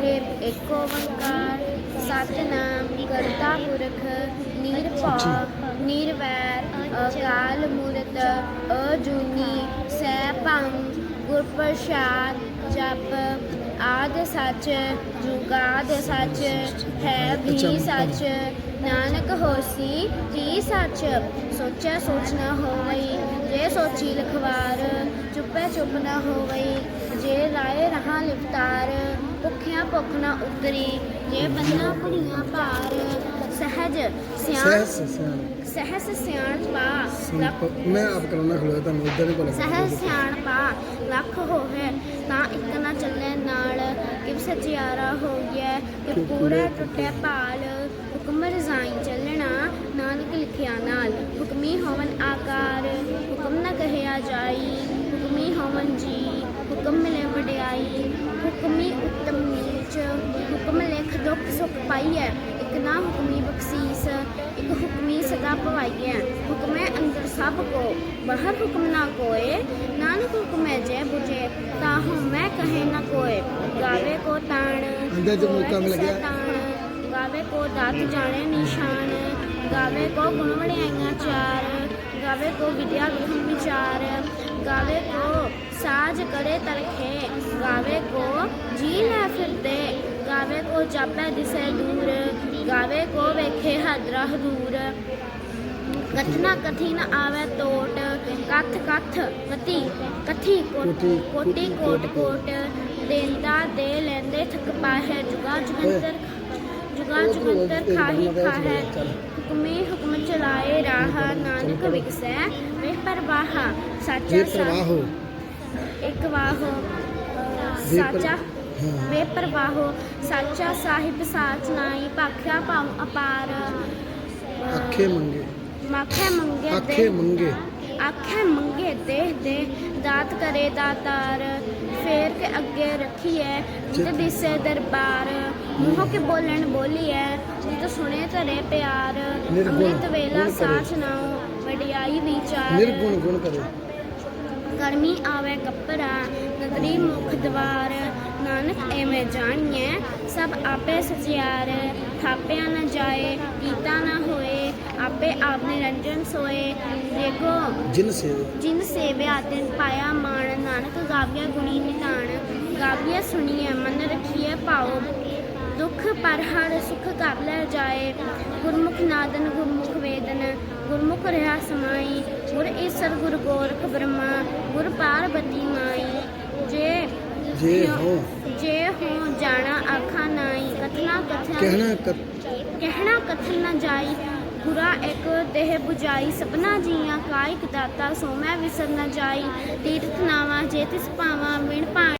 ਸਾਹਿਬ ਏਕ ਓੰਕਾਰ ਸਤਨਾਮ ਕਰਤਾ ਪੁਰਖ ਨਿਰਭਉ ਨਿਰਵੈਰ ਅਕਾਲ ਮੂਰਤ ਅਜੂਨੀ ਸੈਭੰ ਗੁਰ ਪ੍ਰਸਾਦ ਜਪ ਆਦ ਸੱਚ ਜੁਗਾਦ ਸੱਚ ਹੈ ਵੀ ਸੱਚ। ਨਾਨਕ ਹੋਸੀ ਜੀ ਸੱਚ? ਸੋਚਿਆ ਸੋਚ ਨਾ ਹੋਵਈ ਜੇ ਸੋਚੀ ਲਖਵਾਰ ਚੁੱਪੇ ਚੁੱਪ ਨਾ ਹੋਵਈ। ਜੇ ਲਾਏ ਰਹਾ ਲਿਵਤਾਰ ਭੁੱਖਿਆਂ ਭੁੱਖ ਨਾ ਉਤਰੀ। ਜੇ ਬੰਨਾ ਭੜੀਆਂ ਭਾਰ ਸਹਿਜ ਸਿਆਣ ਸਹਿਸ ਸਿਆਣ। ਪਾ ਲੱਖ ਮੈਂ ਆਪ ਕਰਾਉਣਾ ਖਲੋਇਆ ਤੁਹਾਨੂੰ ਇਦਾਂ ਨਹੀਂ ਕੋਲ ਸਹਿਜ ਸਿਆਣ ਪਾ ਲੱਖ ਹੋਵੇ ਤਾਂ ਇੱਕ ਨਾ ਚੱਲੇ ਨਾਲ। ਕਿ ਸਚਿਆਰਾ ਹੋ ਗਿਆ ਕਿ ਪੂਰਾ ਟੁੱਟਿਆ ਭਾਲ। ਹੁਕਮ ਰਜ਼ਾਈ ਚੱਲਣਾ ਨਾਨਕ ਲਿਖਿਆ ਨਾਲ। ਹੁਕਮੀ ਹੋਵਨ ਆਕਾਰ ਹੁਕਮ ਨਾ ਕਹਿਆ ਜਾਈ। ਹੁਕਮੀ ਹੋਵਨ ਜੀ ਹੁਕਮ ਮਿਲੇ ਵਡਿਆਈ। ਹੁਕਮੀ ਉੱਤਮ ਨੀਚ ਹੁਕਮ ਲਿਖ ਦੁੱਖ ਸੁਖ ਪਾਈਐ। ਇੱਕ ਨਾ ਹੁਕਮੀ ਬਖਸ਼ੀਸ ਇੱਕ ਹੁਕਮੀ ਸਦਾ ਭਵਾਈਐ ਹੁਕਮੈ ਅੰਦਰ ਸਭ ਕੋ ਬਾਹਰ ਹੁਕਮ ਨਾ ਕੋਏ ਨਾਨਕ ਹੁਕਮੈ ਜੈ 부ਜੇ ਤਾਹੂ ਮੈਂ ਕਹੇ ਨਾ ਕੋਏ ਗਾਵੇ ਕੋ ਤਾਣ ਅੰਦਰ ਜੋ ਮੌਕਾ ਮਿਲ ਗਿਆ। ਗਾਵੇ ਕੋ ਦਾਤ ਜਾਣੇ ਨਿਸ਼ਾਨ ਗਾਵੇ ਕੋ ਗੁਣ ਵਡਿਆਈਆਂ ਚਾਰ ਗਾਵੇ ਕੋ ਵਿਦਿਆ ਵਿਖਮ ਵਿਚਾਰ ਗਾਵੇ ਕੋ ਸਾਜ ਕਰੇ ਤਰਖੇ ਗਾਵੇ ਕੋ ਜੀ ਲੈ ਫਿਰਦੇ ਗਾਵੇ ਕੋ ਜਾਪੈ ਦਿਸੈ ਦੂਰ ਗਾਵੇ ਕੋ ਵੇਖੇ ਹਦਰਾ ਹਦੂਰ ਕਥਨਾ ਕਥੀ ਨ ਆਵੇ ਟੋਟ ਕਥ ਕਥ ਕਤੀ ਕਥੀ ਕੋਟੀ ਕੋਟੀ ਕੋਟ ਕੋਟ ਦੇਂਦਾ ਦੇ ਲੈਂਦੇ ਥਕ ਪਾਹੈ ਜੁਗਾ ਜੁਗੰਤਰ ਜੁਗਾ ਜੁਗੰਤਰ ਖਾਹੀ ਖਾਹੈ। ਹੁਕਮੇ ਹੁਕਮ ਚਲਾਏ ਰਾਹ ਨਾਨਕ ਵਿਕਸੈ ਵੇ ਪਰਵਾਹ ਸਾਚਾ ਜੇ ਸਾ- ਪ੍ਰਵਾਹ ਹੋ। ਇੱਕ ਵਾਹੋ ਸਾਚਾ। ਬੇਪਰਵਾਹੋ ਸਾਚਾ ਸਾਹਿਬ ਸਾਚ ਨਾਈ ਭਾਖਿਆ ਪਾਉ ਅਪਾਰ। ਅੱਖੇ ਮੰਗੇ। ਮਾਖੇ ਮੰਗੇ ਅੱਖੇ ਦੇ ਮੰਗੇ। ਆਖੇ ਮੰਗੇ ਦੇ ਦੇ ਦਾਤ ਕਰੇ ਦਾਤਾਰ। ਫੇਰ ਕੇ ਅੱਗੇ ਰੱਖੀਐ ਜਿਤ। ਦਿਸੇ ਦਰਬਾਰ। ਮੂੰਹ ਕੇ ਬੋਲਣ ਬੋਲੀਐ ਜਿਤ ਸੁਣੇ ਧਰੇ ਪਿਆਰ। ਨਿਰਗੁਣ, ਅੰਮ੍ਰਿਤ ਵੇਲਾ। ਸਾਚ ਨਾਉ ਵਡਿਆਈ ਵਿਚਾਰ। ਨਿਰਗੁਣ ਗੁਣ ਕਰੇ। ਗਰਮੀ ਆਵੇ ਕੱਪੜਾ ਨਦਰੀ ਮੁਖ ਦਵਾਰ ਨਾਨਕ ਐਵੇਂ ਜਾਣੀਐ ਸਭ ਆਪੇ ਸਚਿਆਰ ਥਾਪਿਆ ਨਾ ਜਾਏ ਕੀਤਾ ਨਾ ਹੋਏ ਆਪੇ ਆਪ ਨਿਰੰਜਨ ਸੋਏ। ਦੇਖੋ ਜਿਨ ਸੇ ਜਿਨ ਸੇਵਿਆ ਤਿਨ ਪਾਇਆ ਮਾਣ ਨਾਨਕ ਗਾਵਿਆ ਗੁਣੀ ਨਿਧਾਨ ਗਾਵਿਆ ਸੁਣੀਐ ਮਨ ਰਖੀਐ ਭਾਉ। ਦੁਖ ਪਰ ਹਰ ਸੁਖ ਕਰ ਲੈ ਜਾਏ। ਗੁਰਮੁਖ ਨਾਦਨ ਗੁਰਮੁਖ ਵੇਦਨ ਗੁਰਮੁਖ ਰਹਾ ਸਮਾਈ। ਗੁਰ ਈਸਰ ਗੁਰ ਗੋਰਖ ਬ੍ਰਹਮਾ। ਗੁਰ ਪਾਰਬਤੀ ਮਾਈ। ਜੇ ਜੇ ਹੋ। ਜੇ ਹੋ ਜਾਣਾ ਆਖਾ ਨਾਈ ਕਥਨਾ ਕਥਨਾ ਕਹਿਣਾ ਕਹਿਣਾ ਕਥਨ ਨਾ ਜਾਈ ਗੁਰਾ ਇੱਕ ਦੇਹ 부ਜਾਈ ਸਪਨਾ ਜੀਆਂ ਕਾਇਕ ਦਾਤਾ ਸੋ ਮੈਂ ਵਿਸਰ ਨਾ ਜਾਈ। ਤੀਰਥ ਨਾਵਾ ਜੇ ਤਿਸ ਪਾਵਾਂ ਵਿਣ ਪਾ